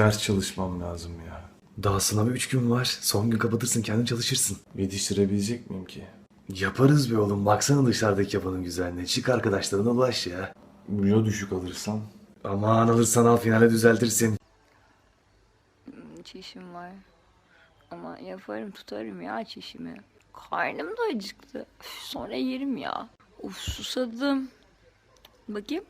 Ders çalışmam lazım ya. Daha sınava 3 gün var. Son gün kapatırsın kendin çalışırsın. Yetiştirebilecek miyim ki? Yaparız be oğlum. Baksana dışarıdaki yapanın güzelliğine. Çık arkadaşlarına ulaş ya. Ya düşük alırsam? Aman alırsan al finale düzeltirsin. Çişim var. Ama yaparım tutarım ya çişimi. Karnım da acıktı. Üf, sonra yerim ya. Uf susadım. Bakayım.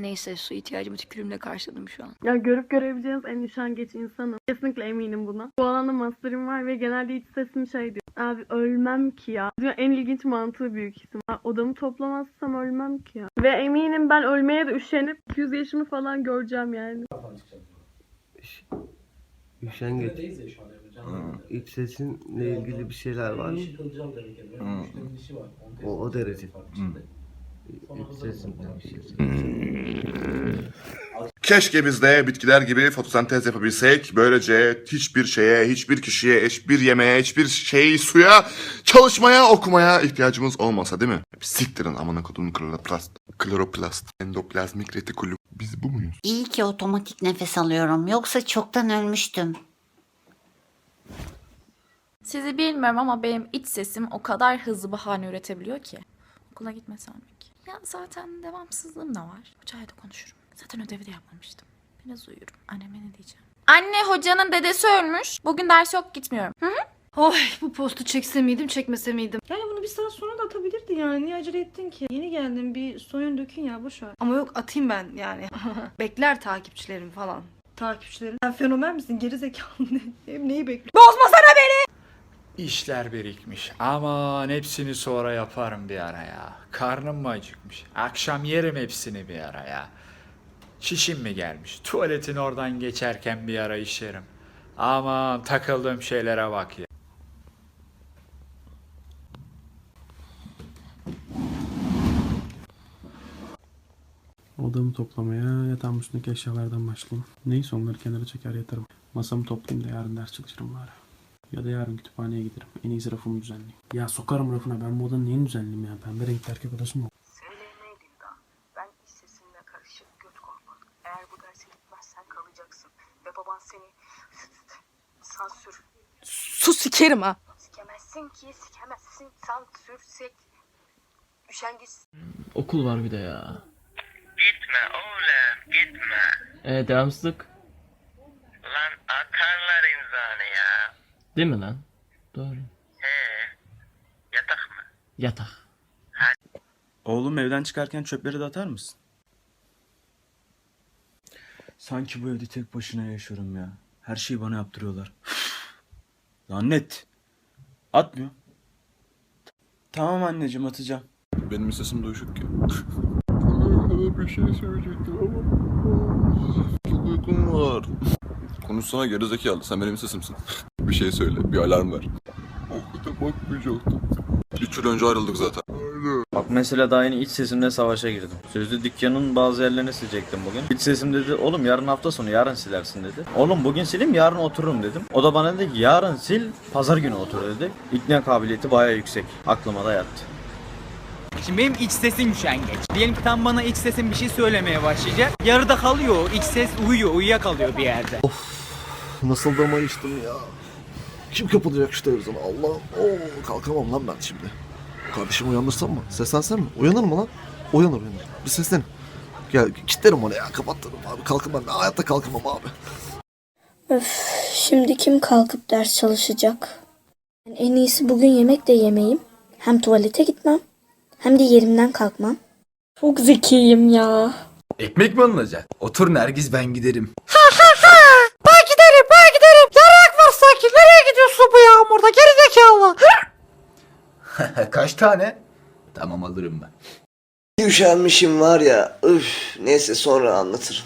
Neyse su ihtiyacımı tükürümle karşıladım şu an. Ya görüp görebileceğiniz en üşengeç insanım. Kesinlikle eminim buna. Bu alanda master'ım var ve genelde iç sesim şey diyor. Abi ölmem ki ya. Diyor, en ilginç mantığı büyük ihtimal. Odamı toplamazsam ölmem ki ya. Ve eminim ben ölmeye de üşenip 200 yaşımı falan göreceğim yani. Üşengeç. İç sesinle ilgili bir şeyler var mı? O, o derece. Şey. Keşke biz de bitkiler gibi fotosentez yapabilsek. Böylece hiçbir şeye, hiçbir kişiye, hiçbir yemeğe, hiçbir şey, suya, çalışmaya, okumaya ihtiyacımız olmasa değil mi? Siktirin amına kodum kloroplast, kloroplast, endoplazmik retikulum. Biz bu muyuz? İyi ki otomatik nefes alıyorum. Yoksa çoktan ölmüştüm. Sizi bilmiyorum ama benim iç sesim o kadar hızlı bahane üretebiliyor ki. Okula gitmesem ki? Ya zaten devamsızlığım da var. Hocayla da konuşurum. Zaten ödevi de yapmamıştım. Biraz uyurum. Anneme ne diyeceğim? Anne hocanın dedesi ölmüş. Bugün ders yok gitmiyorum. Hı hı. Oy bu postu çekse miydim çekmese miydim? Yani bunu bir saat sonra da atabilirdi yani. Niye acele ettin ki? Yeni geldim bir soyun dökün ya boş ver. Ama yok atayım ben yani. Bekler takipçilerim falan. Takipçilerim. Sen fenomen misin? Geri zekalı ne? Hem neyi bekliyorsun? Bozmasana! İşler birikmiş. Aman hepsini sonra yaparım bir ara ya. Karnım mı acıkmış? Akşam yerim hepsini bir ara ya. Çişim mi gelmiş? Tuvaletin oradan geçerken bir ara işerim. Aman takıldığım şeylere bak ya. Odamı toplamaya, yatağın üstündeki eşyalardan başlayayım. Neyse onları kenara çeker yatarım. Masamı toplayayım da yarın ders çalışırım bari. Ya da yarın kütüphaneye giderim. En iyisi rafımı düzenleyeyim. Ya sokarım rafına ben bu odanın neyini düzenleyeyim ya? Pembe renkli erkek odası mı? Söylemeydin daha. Ben sesinle karışık göt korkmak. Eğer bu derse gitmezsen kalacaksın. Ve baban seni sansür Sus sikerim ha. sikemezsin ki sikemezsin sansürsek üşengeç Okul var bir de ya. Gitme oğlum gitme. E devamsızlık. Lan ya. Değil mi lan? Doğru. He. Yatak mı? Yatak. Oğlum evden çıkarken çöpleri de atar mısın? Sanki bu evde tek başına yaşıyorum ya. Her şeyi bana yaptırıyorlar. Lanet. Atmıyor. Tamam anneciğim atacağım. Benim sesim duyuşuk ki. bir şey söyleyecektim ama. Çok uykum var. Konuşsana gerizekalı. Sen benim sesimsin. Bir şey söyle. Bir alarm ver. Da bakmayacaktım. Üç yıl önce ayrıldık zaten. Bak mesela daha yeni iç sesimle savaşa girdim. Sözlü dükkanın bazı yerlerini silecektim bugün. İç sesim dedi oğlum yarın hafta sonu yarın silersin dedi. Oğlum bugün sileyim yarın otururum dedim. O da bana dedi ki yarın sil pazar günü otur dedi. İkna kabiliyeti baya yüksek. Aklıma da yattı. Şimdi benim iç sesim üşengeç. Diyelim ki tam bana iç sesim bir şey söylemeye başlayacak. Yarıda kalıyor. İç ses uyuyor, uyuyakalıyor bir yerde. Nasıl da mayıştım ya. Kim kapatacak şu televizyonu Allah. Oo, kalkamam lan ben şimdi. Kardeşim uyandırsam mı? Seslensen mi? Uyanır mı lan? Uyanır uyanır. Bir seslen. Gel kilitlerim onu ya kapattırım abi. Kalkamam. Ben hayatta kalkamam abi. Öf, şimdi kim kalkıp ders çalışacak? En iyisi bugün yemek de yemeyeyim. Hem tuvalete gitmem hem de yerimden kalkmam. Çok zekiyim ya. Ekmek mi alınacak? Otur Nergiz ben giderim. Ben giderim ben giderim. Yarak var sanki. Nereye gidiyorsun bu yağmurda? Geri zekalı. Tane? Tamam alırım ben. Üşenmişim var ya. Üf, neyse sonra anlatırım.